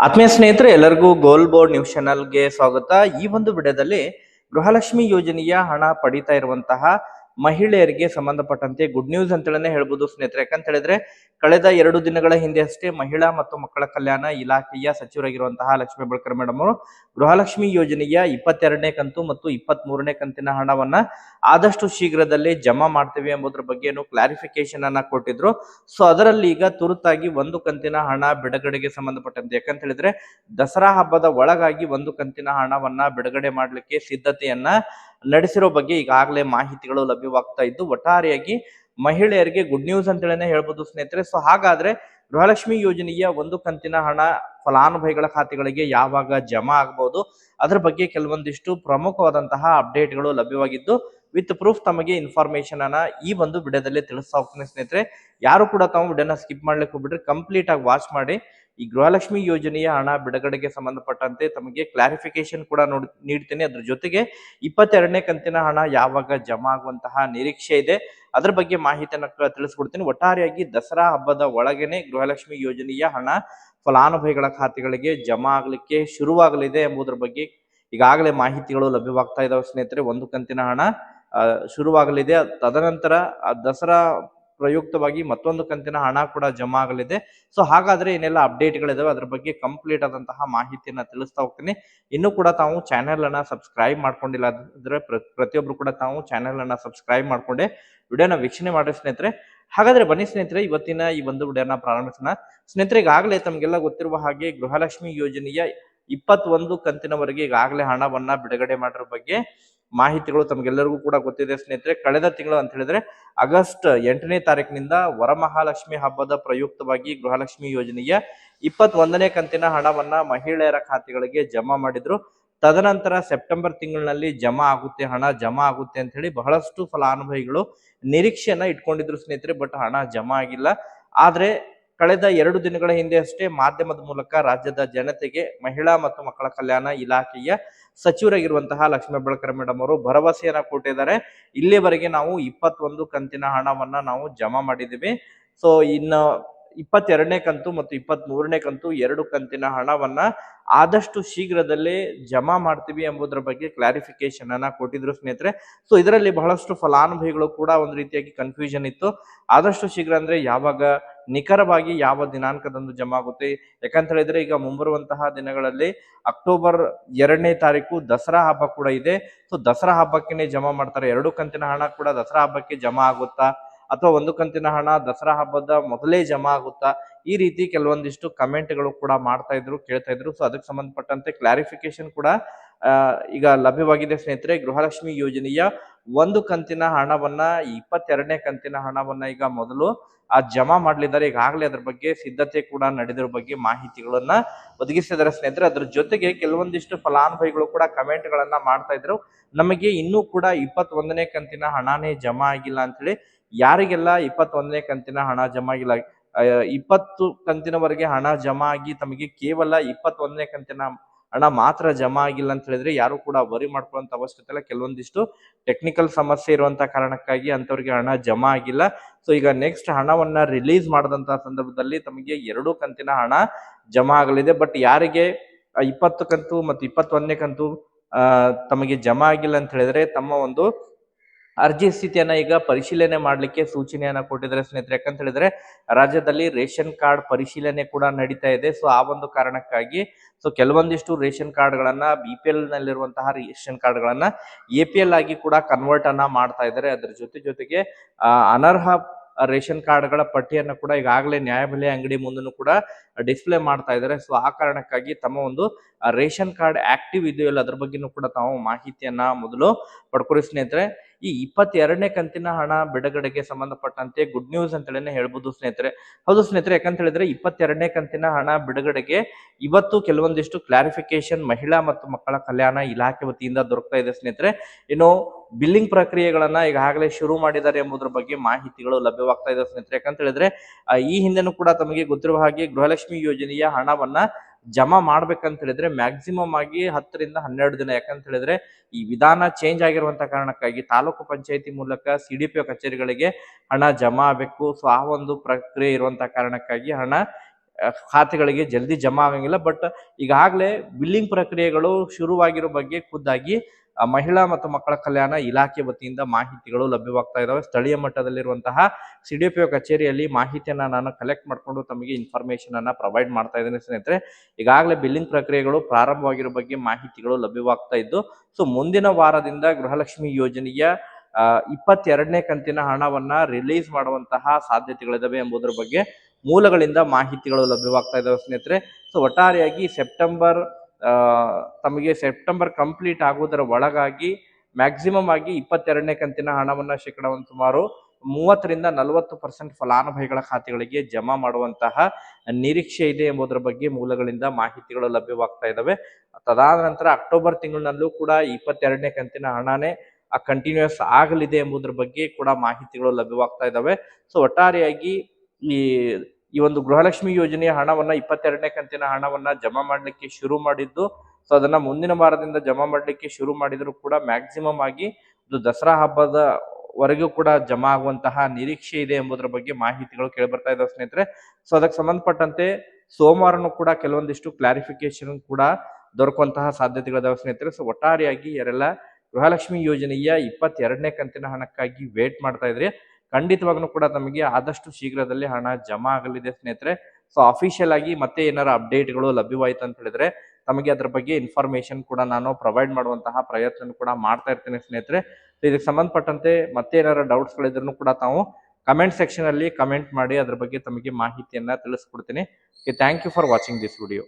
ಆತ್ಮೀಯ ಸ್ನೇಹಿತರೆ, ಎಲ್ಲರಿಗೂ ಗೋಲ್ ಬೋರ್ಡ್ ನ್ಯೂಸ್ ಚಾನಲ್ಗೆ ಸ್ವಾಗತ. ಈ ಒಂದು ವಿಡಿಯೋದಲ್ಲಿ ಗೃಹಲಕ್ಷ್ಮಿ ಯೋಜನೆಯ ಹಣ ಪಡಿತಾ ಇರುವಂತಹ ಮಹಿಳೆಯರಿಗೆ ಸಂಬಂಧಪಟ್ಟಂತೆ ಗುಡ್ ನ್ಯೂಸ್ ಅಂತೇಳನೆ ಹೇಳ್ಬೋದು ಸ್ನೇಹಿತರೆ. ಯಾಕಂತ ಹೇಳಿದ್ರೆ ಕಳೆದ ಎರಡು ದಿನಗಳ ಹಿಂದೆ ಅಷ್ಟೇ ಮಹಿಳಾ ಮತ್ತು ಮಕ್ಕಳ ಕಲ್ಯಾಣ ಇಲಾಖೆಯ ಸಚಿವರಾಗಿರುವಂತಹ ಲಕ್ಷ್ಮಿ ಬಳಕರ್ ಮೇಡಮ್ ಅವರು ಗೃಹಲಕ್ಷ್ಮಿ ಯೋಜನೆಯ ಇಪ್ಪತ್ತೆರಡನೇ ಕಂತು ಮತ್ತು ಇಪ್ಪತ್ತ್ ಮೂರನೇ ಕಂತಿನ ಹಣವನ್ನ ಆದಷ್ಟು ಶೀಘ್ರದಲ್ಲೇ ಜಮಾ ಮಾಡ್ತೀವಿ ಎಂಬುದರ ಬಗ್ಗೆ ಕ್ಲಾರಿಫಿಕೇಶನ್ ಅನ್ನ ಕೊಟ್ಟಿದ್ರು. ಸೊ ಅದರಲ್ಲಿ ಈಗ ತುರ್ತಾಗಿ ಒಂದು ಕಂತಿನ ಹಣ ಬಿಡುಗಡೆಗೆ ಸಂಬಂಧಪಟ್ಟಂತೆ. ಯಾಕಂತ ಹೇಳಿದ್ರೆ ದಸರಾ ಹಬ್ಬದ ಒಳಗಾಗಿ ಒಂದು ಕಂತಿನ ಹಣವನ್ನ ಬಿಡುಗಡೆ ಮಾಡಲಿಕ್ಕೆ ಸಿದ್ಧತೆಯನ್ನ ನಡೆಸಿರೋ ಬಗ್ಗೆ ಈಗಾಗಲೇ ಮಾಹಿತಿಗಳು ಲಭ್ಯವಾಗ್ತಾ ಇದ್ದು, ಒಟ್ಟಾರೆಯಾಗಿ ಮಹಿಳೆಯರಿಗೆ ಗುಡ್ ನ್ಯೂಸ್ ಅಂತೇಳೇನೆ ಹೇಳ್ಬೋದು ಸ್ನೇಹಿತರೆ. ಸೊ ಹಾಗಾದ್ರೆ ಗೃಹಲಕ್ಷ್ಮಿ ಯೋಜನೆಯ ಒಂದು ಕಂತಿನ ಹಣ ಫಲಾನುಭವಿಗಳ ಖಾತೆಗಳಿಗೆ ಯಾವಾಗ ಜಮಾ ಆಗಬಹುದು ಅದರ ಬಗ್ಗೆ ಕೆಲವೊಂದಿಷ್ಟು ಪ್ರಮುಖವಾದಂತಹ ಅಪ್ಡೇಟ್ಗಳು ಲಭ್ಯವಾಗಿದ್ದು ವಿತ್ ಪ್ರೂಫ್ ತಮಗೆ ಇನ್ಫಾರ್ಮೇಶನ್ ಅನ್ನ ಈ ಒಂದು ವಿಡಿಯೋದಲ್ಲಿ ತಿಳಿಸ್ತಾ ಹೋಗ್ತೀನಿ ಸ್ನೇಹಿತರೆ. ಯಾರು ಕೂಡ ತಾವು ವಿಡಿಯೋನ ಸ್ಕಿಪ್ ಮಾಡ್ಲಿಕ್ಕೆ ಹೋಗ್ಬಿಟ್ರೆ ಕಂಪ್ಲೀಟ್ ಆಗಿ ವಾಚ್ ಮಾಡಿ. ಈ ಗೃಹಲಕ್ಷ್ಮಿ ಯೋಜನೆಯ ಹಣ ಬಿಡುಗಡೆಗೆ ಸಂಬಂಧಪಟ್ಟಂತೆ ತಮಗೆ ಕ್ಲಾರಿಫಿಕೇಶನ್ ಕೂಡ ನೋಡ್, ನೀಡ್ತೀನಿ. ಅದ್ರ ಜೊತೆಗೆ ಇಪ್ಪತ್ತೆರಡನೇ ಕಂತಿನ ಹಣ ಯಾವಾಗ ಜಮಾ ಆಗುವಂತಹ ನಿರೀಕ್ಷೆ ಇದೆ, ಅದ್ರ ಬಗ್ಗೆ ಮಾಹಿತಿಯನ್ನು ತಿಳಿಸ್ಕೊಡ್ತೀನಿ. ಒಟ್ಟಾರೆಯಾಗಿ ದಸರಾ ಹಬ್ಬದ ಒಳಗೇನೆ ಗೃಹಲಕ್ಷ್ಮಿ ಯೋಜನೆಯ ಹಣ ಫಲಾನುಭವಿಗಳ ಖಾತೆಗಳಿಗೆ ಜಮಾ ಆಗ್ಲಿಕ್ಕೆ ಶುರುವಾಗಲಿದೆ ಎಂಬುದರ ಬಗ್ಗೆ ಈಗಾಗಲೇ ಮಾಹಿತಿಗಳು ಲಭ್ಯವಾಗ್ತಾ ಇದಾವೆ ಸ್ನೇಹಿತರೆ. ಒಂದು ಕಂತಿನ ಹಣ ಶುರುವಾಗಲಿದೆ. ತದನಂತರ ದಸರಾ ಪ್ರಯುಕ್ತವಾಗಿ ಮತ್ತೊಂದು ಕಂತಿನ ಹಣ ಕೂಡ ಜಮಾ ಆಗಲಿದೆ. ಸೊ ಹಾಗಾದ್ರೆ ಏನೆಲ್ಲ ಅಪ್ಡೇಟ್ಗಳಿದಾವೆ ಅದ್ರ ಬಗ್ಗೆ ಕಂಪ್ಲೀಟ್ ಆದಂತಹ ಮಾಹಿತಿಯನ್ನ ತಿಳಿಸ್ತಾ ಹೋಗ್ತೀನಿ. ಇನ್ನು ಕೂಡ ತಾವು ಚಾನೆಲ್ ಅನ್ನ ಸಬ್ಸ್ಕ್ರೈಬ್ ಮಾಡ್ಕೊಂಡಿಲ್ಲ ಅಂದ್ರೆ ಪ್ರ- ಪ್ರತಿಯೊಬ್ರು ಕೂಡ ತಾವು ಚಾನೆಲ್ ಅನ್ನ ಸಬ್ಸ್ಕ್ರೈಬ್ ಮಾಡ್ಕೊಂಡೆ ವಿಡಿಯೋನ ವೀಕ್ಷಣೆ ಮಾಡಿ ಸ್ನೇಹಿತರೆ. ಹಾಗಾದ್ರೆ ಬನ್ನಿ ಸ್ನೇಹಿತರೆ, ಇವತ್ತಿನ ಈ ಒಂದು ವಿಡಿಯೋನ ಪ್ರಾರಂಭಿಸೋಣ. ಸ್ನೇಹಿತರೆ, ಈಗಾಗಲೇ ತಮಗೆಲ್ಲ ಗೊತ್ತಿರುವ ಹಾಗೆ ಗೃಹಲಕ್ಷ್ಮಿ ಯೋಜನೆಯ ಇಪ್ಪತ್ತೊಂದು ಕಂತಿನವರೆಗೆ ಈಗಾಗಲೇ ಹಣವನ್ನ ಬಿಡುಗಡೆ ಮಾಡಿರೋ ಬಗ್ಗೆ ಮಾಹಿತಿಗಳು ತಮಗೆಲ್ಲರಿಗೂ ಕೂಡ ಗೊತ್ತಿದೆ ಸ್ನೇಹಿತರೆ. ಕಳೆದ ತಿಂಗಳು ಅಂತ ಹೇಳಿದ್ರೆ ಆಗಸ್ಟ್ ಎಂಟನೇ ತಾರೀಕಿನಿಂದ ವರಮಹಾಲಕ್ಷ್ಮಿ ಹಬ್ಬದ ಪ್ರಯುಕ್ತವಾಗಿ ಗೃಹಲಕ್ಷ್ಮಿ ಯೋಜನೆಯ ಇಪ್ಪತ್ತೊಂದನೇ ಕಂತಿನ ಹಣವನ್ನ ಮಹಿಳೆಯರ ಖಾತೆಗಳಿಗೆ ಜಮಾ ಮಾಡಿದ್ರು. ತದನಂತರ ಸೆಪ್ಟೆಂಬರ್ ತಿಂಗಳಿನಲ್ಲಿ ಜಮಾ ಆಗುತ್ತೆ ಹಣ, ಜಮಾ ಆಗುತ್ತೆ ಅಂತ ಹೇಳಿ ಬಹಳಷ್ಟು ಫಲಾನುಭವಿಗಳು ನಿರೀಕ್ಷೆಯನ್ನ ಇಟ್ಕೊಂಡಿದ್ರು ಸ್ನೇಹಿತರೆ, ಬಟ್ ಹಣ ಜಮಾ ಆಗಿಲ್ಲ. ಆದ್ರೆ ಕಳೆದ ಎರಡು ದಿನಗಳ ಹಿಂದೆ ಅಷ್ಟೇ ಮಾಧ್ಯಮದ ಮೂಲಕ ರಾಜ್ಯದ ಜನತೆಗೆ ಮಹಿಳಾ ಮತ್ತು ಮಕ್ಕಳ ಕಲ್ಯಾಣ ಇಲಾಖೆಯ ಸಚಿವರಾಗಿರುವಂತಹ ಲಕ್ಷ್ಮೀ ಬೆಳಕರ ಮೇಡಮ್ ಅವರು ಭರವಸೆಯನ್ನ ಕೊಟ್ಟಿದ್ದಾರೆ. ಇಲ್ಲಿವರೆಗೆ ನಾವು ಇಪ್ಪತ್ತೊಂದು ಕಂತಿನ ಹಣವನ್ನ ನಾವು ಜಮಾ ಮಾಡಿದ್ದೀವಿ. ಸೊ ಇನ್ನು ಇಪ್ಪತ್ತೆರಡನೇ ಕಂತು ಮತ್ತು ಇಪ್ಪತ್ತ್ ಮೂರನೇ ಕಂತು ಎರಡು ಕಂತಿನ ಹಣವನ್ನ ಆದಷ್ಟು ಶೀಘ್ರದಲ್ಲೇ ಜಮಾ ಮಾಡ್ತೀವಿ ಎಂಬುದರ ಬಗ್ಗೆ ಕ್ಲಾರಿಫಿಕೇಶನ್ ಅನ್ನ ಕೊಟ್ಟಿದ್ರು ಸ್ನೇಹಿತರೆ. ಸೊ ಇದರಲ್ಲಿ ಬಹಳಷ್ಟು ಫಲಾನುಭವಿಗಳು ಕೂಡ ಒಂದು ರೀತಿಯಾಗಿ ಕನ್ಫ್ಯೂಷನ್ ಇತ್ತು. ಆದಷ್ಟು ಶೀಘ್ರ ಅಂದ್ರೆ ಯಾವಾಗ ನಿಖರವಾಗಿ ಯಾವ ದಿನಾಂಕದಂದು ಜಮಾ ಆಗುತ್ತೆ ಯಾಕಂತ ಹೇಳಿದ್ರೆ ಈಗ ಮುಂಬರುವಂತಹ ದಿನಗಳಲ್ಲಿ ಅಕ್ಟೋಬರ್ ಎರಡನೇ ತಾರೀಕು ದಸರಾ ಹಬ್ಬ ಕೂಡ ಇದೆ. ಸೊ ದಸರಾ ಹಬ್ಬಕ್ಕೆ ಜಮಾ ಮಾಡ್ತಾರೆ. ಎರಡು ಕಂತಿನ ಹಣ ಕೂಡ ದಸರಾ ಹಬ್ಬಕ್ಕೆ ಜಮಾ ಆಗುತ್ತಾ? ಅಥವಾ ಒಂದು ಕಂತಿನ ಹಣ ದಸರಾ ಹಬ್ಬದ ಮೊದಲೇ ಜಮಾ ಆಗುತ್ತಾ? ಈ ರೀತಿ ಕೆಲವೊಂದಿಷ್ಟು ಕಮೆಂಟ್ಗಳು ಕೂಡ ಮಾಡ್ತಾ ಇದ್ರು, ಕೇಳ್ತಾ ಇದ್ರು. ಸೊ ಅದಕ್ಕೆ ಸಂಬಂಧಪಟ್ಟಂತೆ ಕ್ಲಾರಿಫಿಕೇಶನ್ ಕೂಡ ಈಗ ಲಭ್ಯವಾಗಿದೆ ಸ್ನೇಹಿತರೆ, ಗೃಹಲಕ್ಷ್ಮಿ ಯೋಜನೆಯ ಒಂದು ಕಂತಿನ ಹಣವನ್ನ, ಇಪ್ಪತ್ತೆರಡನೇ ಕಂತಿನ ಹಣವನ್ನ ಈಗ ಮೊದಲು ಆ ಜಮಾ ಮಾಡಲಿದ್ದಾರೆ. ಈಗಾಗಲೇ ಅದ್ರ ಬಗ್ಗೆ ಸಿದ್ಧತೆ ಕೂಡ ನಡೆದಿರೋ ಬಗ್ಗೆ ಮಾಹಿತಿಗಳನ್ನ ಒದಗಿಸಿದ್ದಾರೆ ಸ್ನೇಹಿತರೆ. ಅದ್ರ ಜೊತೆಗೆ ಕೆಲವೊಂದಿಷ್ಟು ಫಲಾನುಭವಿಗಳು ಕೂಡ ಕಮೆಂಟ್ ಗಳನ್ನ ಮಾಡ್ತಾ ಇದ್ರು. ನಮಗೆ ಇನ್ನೂ ಕೂಡ ಇಪ್ಪತ್ತೊಂದನೇ ಕಂತಿನ ಹಣನೇ ಜಮಾ ಆಗಿಲ್ಲ ಅಂತ ಹೇಳಿ ಯಾರಿಗೆಲ್ಲ ಇಪ್ಪತ್ತೊಂದನೇ ಕಂತಿನ ಹಣ ಜಮಾ ಆಗಿಲ್ಲ ಇಪ್ಪತ್ತು ಕಂತಿನವರೆಗೆ ಹಣ ಜಮಾ ಆಗಿ ತಮಗೆ ಕೇವಲ ಇಪ್ಪತ್ತೊಂದನೇ ಕಂತಿನ ಹಣ ಮಾತ್ರ ಜಮಾ ಆಗಿಲ್ಲ ಅಂತ ಹೇಳಿದ್ರೆ ಯಾರು ಕೂಡ ವರಿ ಮಾಡ್ಕೊಳ್ಳುವಂತ ಅವಶ್ಯಕತೆ ಇಲ್ಲ. ಕೆಲವೊಂದಿಷ್ಟು ಟೆಕ್ನಿಕಲ್ ಸಮಸ್ಯೆ ಇರುವಂತ ಕಾರಣಕ್ಕಾಗಿ ಅಂತವರಿಗೆ ಹಣ ಜಮಾ ಆಗಿಲ್ಲ. ಸೊ ಈಗ ನೆಕ್ಸ್ಟ್ ಹಣವನ್ನ ರಿಲೀಸ್ ಮಾಡದಂತಹ ಸಂದರ್ಭದಲ್ಲಿ ತಮಗೆ ಎರಡು ಕಂತಿನ ಹಣ ಜಮಾ ಆಗಲಿದೆ. ಬಟ್ ಯಾರಿಗೆ? ಇಪ್ಪತ್ತು ಕಂತು ಮತ್ತು ಇಪ್ಪತ್ತೊಂದನೇ ಕಂತು ತಮಗೆ ಜಮಾ ಆಗಿಲ್ಲ ಅಂತ ಹೇಳಿದ್ರೆ ತಮ್ಮ ಒಂದು ಅರ್ಜಿ ಸ್ಥಿತಿಯನ್ನ ಈಗ ಪರಿಶೀಲನೆ ಮಾಡಲಿಕ್ಕೆ ಸೂಚನೆಯನ್ನ ಕೊಟ್ಟಿದ್ದಾರೆ ಸ್ನೇಹಿತರೆ. ಯಾಕಂತ ಹೇಳಿದ್ರೆ ರಾಜ್ಯದಲ್ಲಿ ರೇಷನ್ ಕಾರ್ಡ್ ಪರಿಶೀಲನೆ ಕೂಡ ನಡೀತಾ ಇದೆ. ಸೊ ಆ ಒಂದು ಕಾರಣಕ್ಕಾಗಿ ಸೊ ಕೆಲವೊಂದಿಷ್ಟು ರೇಷನ್ ಕಾರ್ಡ್ಗಳನ್ನ ಬಿ ಪಿ ಎಲ್ ನಲ್ಲಿರುವಂತಹ ರೇಷನ್ ಕಾರ್ಡ್ಗಳನ್ನ ಎ ಪಿ ಎಲ್ ಆಗಿ ಕೂಡ ಕನ್ವರ್ಟ್ ಅನ್ನ ಮಾಡ್ತಾ ಇದ್ದಾರೆ. ಅದ್ರ ಜೊತೆ ಜೊತೆಗೆ ಅನರ್ಹ ರೇಷನ್ ಕಾರ್ಡ್ಗಳ ಪಟ್ಟಿಯನ್ನು ಕೂಡ ಈಗಾಗಲೇ ನ್ಯಾಯಬೆಲೆ ಅಂಗಡಿ ಮುಂದನ್ನು ಕೂಡ ಡಿಸ್ಪ್ಲೇ ಮಾಡ್ತಾ ಇದ್ದಾರೆ. ಸೊ ಆ ಕಾರಣಕ್ಕಾಗಿ ತಮ್ಮ ಒಂದು ರೇಷನ್ ಕಾರ್ಡ್ ಆಕ್ಟಿವ್ ಇದೆಯಲ್ಲ ಅದ್ರ ಬಗ್ಗೆನೂ ಕೂಡ ತಾವು ಮಾಹಿತಿಯನ್ನ ಮೊದಲು ಪಡ್ಕೊಳ್ಳಿ ಸ್ನೇಹಿತರೆ. ಈ ಇಪ್ಪತ್ತೆರಡನೇ ಕಂತಿನ ಹಣ ಬಿಡುಗಡೆಗೆ ಸಂಬಂಧಪಟ್ಟಂತೆ ಗುಡ್ ನ್ಯೂಸ್ ಅಂತೇಳಿ ಹೇಳ್ಬೋದು ಸ್ನೇಹಿತರೆ. ಹೌದು ಸ್ನೇಹಿತರೆ, ಯಾಕಂತ ಹೇಳಿದ್ರೆ ಇಪ್ಪತ್ತೆರಡನೇ ಕಂತಿನ ಹಣ ಬಿಡುಗಡೆಗೆ ಇವತ್ತು ಕೆಲವೊಂದಿಷ್ಟು ಕ್ಲಾರಿಫಿಕೇಶನ್ ಮಹಿಳಾ ಮತ್ತು ಮಕ್ಕಳ ಕಲ್ಯಾಣ ಇಲಾಖೆ ವತಿಯಿಂದ ದೊರಕ್ತಾ ಇದೆ ಸ್ನೇಹಿತರೆ. ಇನ್ನು ಬಿಲ್ಲಿಂಗ್ ಪ್ರಕ್ರಿಯೆಗಳನ್ನ ಈಗಾಗಲೇ ಶುರು ಮಾಡಿದ್ದಾರೆ ಎಂಬುದರ ಬಗ್ಗೆ ಮಾಹಿತಿಗಳು ಲಭ್ಯವಾಗ್ತಾ ಇದೆ ಸ್ನೇಹಿತರೆ. ಯಾಕಂತ ಹೇಳಿದ್ರೆ ಈ ಹಿಂದೆನೂ ಕೂಡ ತಮಗೆ ಗೊತ್ತಿರುವ ಹಾಗೆ ಗೃಹಲಕ್ಷ್ಮಿ ಯೋಜನೆಯ ಹಣವನ್ನ ಜಮಾ ಮಾಡ್ಬೇಕಂತ ಹೇಳಿದ್ರೆ ಮ್ಯಾಕ್ಸಿಮಮ್ ಆಗಿ ಹತ್ತರಿಂದ ಹನ್ನೆರಡು ದಿನ. ಯಾಕಂತ ಹೇಳಿದ್ರೆ ಈ ವಿಧಾನ ಚೇಂಜ್ ಆಗಿರುವಂತ ಕಾರಣಕ್ಕಾಗಿ ತಾಲೂಕು ಪಂಚಾಯತಿ ಮೂಲಕ ಸಿ ಡಿ ಪಿ ಕಚೇರಿಗಳಿಗೆ ಹಣ ಜಮಾ ಆಗಬೇಕು. ಸೊ ಆ ಒಂದು ಪ್ರಕ್ರಿಯೆ ಇರುವಂತ ಕಾರಣಕ್ಕಾಗಿ ಹಣ ಖಾತೆಗಳಿಗೆ ಜಲ್ದಿ ಜಮಾ ಆಗಂಗಿಲ್ಲ, ಬಟ್ ಈಗಾಗಲೇ ಬಿಲ್ಲಿಂಗ್ ಪ್ರಕ್ರಿಯೆಗಳು ಶುರುವಾಗಿರೋ ಬಗ್ಗೆ ಖುದ್ದಾಗಿ ಮಹಿಳಾ ಮತ್ತು ಮಕ್ಕಳ ಕಲ್ಯಾಣ ಇಲಾಖೆ ವತಿಯಿಂದ ಮಾಹಿತಿಗಳು ಲಭ್ಯವಾಗ್ತಾ ಇದಾವೆ. ಸ್ಥಳೀಯ ಮಟ್ಟದಲ್ಲಿರುವಂತಹ ಸಿ ಡಿ ಪಿ ಒ ಕಚೇರಿಯಲ್ಲಿ ಮಾಹಿತಿಯನ್ನ ನಾನು ಕಲೆಕ್ಟ್ ಮಾಡಿಕೊಂಡು ತಮಗೆ ಇನ್ಫಾರ್ಮೇಶನ್ ಅನ್ನು ಪ್ರೊವೈಡ್ ಮಾಡ್ತಾ ಇದ್ದೇನೆ ಸ್ನೇಹಿತರೆ. ಈಗಾಗಲೇ ಬಿಲ್ಲಿಂಗ್ ಪ್ರಕ್ರಿಯೆಗಳು ಪ್ರಾರಂಭವಾಗಿರೋ ಬಗ್ಗೆ ಮಾಹಿತಿಗಳು ಲಭ್ಯವಾಗ್ತಾ ಇದ್ದು ಸೊ ಮುಂದಿನ ವಾರದಿಂದ ಗೃಹಲಕ್ಷ್ಮಿ ಯೋಜನೆಯ ಇಪ್ಪತ್ತೆರಡನೇ ಕಂತಿನ ಹಣವನ್ನ ರಿಲೀಸ್ ಮಾಡುವಂತಹ ಸಾಧ್ಯತೆಗಳಿದಾವೆ ಎಂಬುದರ ಬಗ್ಗೆ ಮೂಲಗಳಿಂದ ಮಾಹಿತಿಗಳು ಲಭ್ಯವಾಗ್ತಾ ಇದಾವೆ ಸ್ನೇಹಿತರೆ. ಸೊ ಒಟ್ಟಾರೆಯಾಗಿ ಸೆಪ್ಟೆಂಬರ್ ತಮಗೆ ಸೆಪ್ಟೆಂಬರ್ ಕಂಪ್ಲೀಟ್ ಆಗುವುದರ ಒಳಗಾಗಿ ಮ್ಯಾಕ್ಸಿಮಮ್ ಆಗಿ ಇಪ್ಪತ್ತೆರಡನೇ ಕಂತಿನ ಹಣವನ್ನು ಶೇಕಡ ಒಂದು ಸುಮಾರು ಮೂವತ್ತರಿಂದ ನಲವತ್ತು ಪರ್ಸೆಂಟ್ ಫಲಾನುಭವಿಗಳ ಖಾತೆಗಳಿಗೆ ಜಮಾ ಮಾಡುವಂತಹ ನಿರೀಕ್ಷೆ ಇದೆ ಎಂಬುದರ ಬಗ್ಗೆ ಮೂಲಗಳಿಂದ ಮಾಹಿತಿಗಳು ಲಭ್ಯವಾಗ್ತಾ ಇದ್ದಾವೆ ತದಾದ ನಂತರ ಅಕ್ಟೋಬರ್ ತಿಂಗಳಿನಲ್ಲೂ ಕೂಡ ಇಪ್ಪತ್ತೆರಡನೇ ಕಂತಿನ ಹಣನೇ ಕಂಟಿನ್ಯೂಸ್ ಆಗಲಿದೆ ಎಂಬುದರ ಬಗ್ಗೆ ಕೂಡ ಮಾಹಿತಿಗಳು ಲಭ್ಯವಾಗ್ತಾ ಇದ್ದಾವೆ ಸೊ ಒಟ್ಟಾರೆಯಾಗಿ ಈ ಈ ಒಂದು ಗೃಹಲಕ್ಷ್ಮಿ ಯೋಜನೆಯ ಹಣವನ್ನ ಇಪ್ಪತ್ತೆರಡನೇ ಕಂತಿನ ಹಣವನ್ನ ಜಮಾ ಮಾಡಲಿಕ್ಕೆ ಶುರು ಮಾಡಿದ್ದು. ಸೊ ಅದನ್ನ ಮುಂದಿನ ವಾರದಿಂದ ಜಮಾ ಮಾಡಲಿಕ್ಕೆ ಶುರು ಮಾಡಿದ್ರು ಕೂಡ ಮ್ಯಾಕ್ಸಿಮಮ್ ಆಗಿ ಇದು ದಸರಾ ಹಬ್ಬದ ವರೆಗೂ ಕೂಡ ಜಮಾ ಆಗುವಂತಹ ನಿರೀಕ್ಷೆ ಇದೆ ಎಂಬುದರ ಬಗ್ಗೆ ಮಾಹಿತಿಗಳು ಕೇಳಿ ಬರ್ತಾ ಇದ್ದಾವೆ ಸ್ನೇಹಿತರೆ. ಸೊ ಅದಕ್ಕೆ ಸಂಬಂಧಪಟ್ಟಂತೆ ಸೋಮವಾರನೂ ಕೂಡ ಕೆಲವೊಂದಿಷ್ಟು ಕ್ಲಾರಿಫಿಕೇಶನ್ ಕೂಡ ದೊರಕುವಂತಹ ಸಾಧ್ಯತೆಗಳಿದಾವೆ ಸ್ನೇಹಿತರೆ. ಸೊ ಒಟ್ಟಾರೆಯಾಗಿ ಯಾರೆಲ್ಲ ಗೃಹಲಕ್ಷ್ಮಿ ಯೋಜನೆಯ ಇಪ್ಪತ್ತೆರಡನೇ ಕಂತಿನ ಹಣಕ್ಕಾಗಿ ವೇಟ್ ಮಾಡ್ತಾ ಇದ್ರಿ ಖಂಡಿತವಾಗ್ಲೂ ಕೂಡ ತಮಗೆ ಆದಷ್ಟು ಶೀಘ್ರದಲ್ಲಿ ಹಣ ಜಮಾ ಆಗಲಿದೆ ಸ್ನೇಹಿತರೆ. ಸೊ ಅಫಿಷಿಯಲ್ ಆಗಿ ಮತ್ತೆ ಏನಾರ ಅಪ್ಡೇಟ್ಗಳು ಲಭ್ಯವಾಯಿತು ಅಂತ ಹೇಳಿದ್ರೆ ತಮಗೆ ಅದ್ರ ಬಗ್ಗೆ ಇನ್ಫಾರ್ಮೇಶನ್ ಕೂಡ ನಾನು ಪ್ರೊವೈಡ್ ಮಾಡುವಂತಹ ಪ್ರಯತ್ನ ಕೂಡ ಮಾಡ್ತಾ ಇರ್ತೇನೆ ಸ್ನೇಹಿತರೆ. ಇದಕ್ಕೆ ಸಂಬಂಧಪಟ್ಟಂತೆ ಮತ್ತೆ ಏನಾರ ಡೌಟ್ಸ್ಗಳಿದ್ರು ಕೂಡ ತಾವು ಕಮೆಂಟ್ ಸೆಕ್ಷನ್ ಅಲ್ಲಿ ಕಮೆಂಟ್ ಮಾಡಿ ಅದ್ರ ಬಗ್ಗೆ ತಮಗೆ ಮಾಹಿತಿಯನ್ನ ತಿಳಿಸ್ಕೊಡ್ತೀನಿ. Thank you for watching this video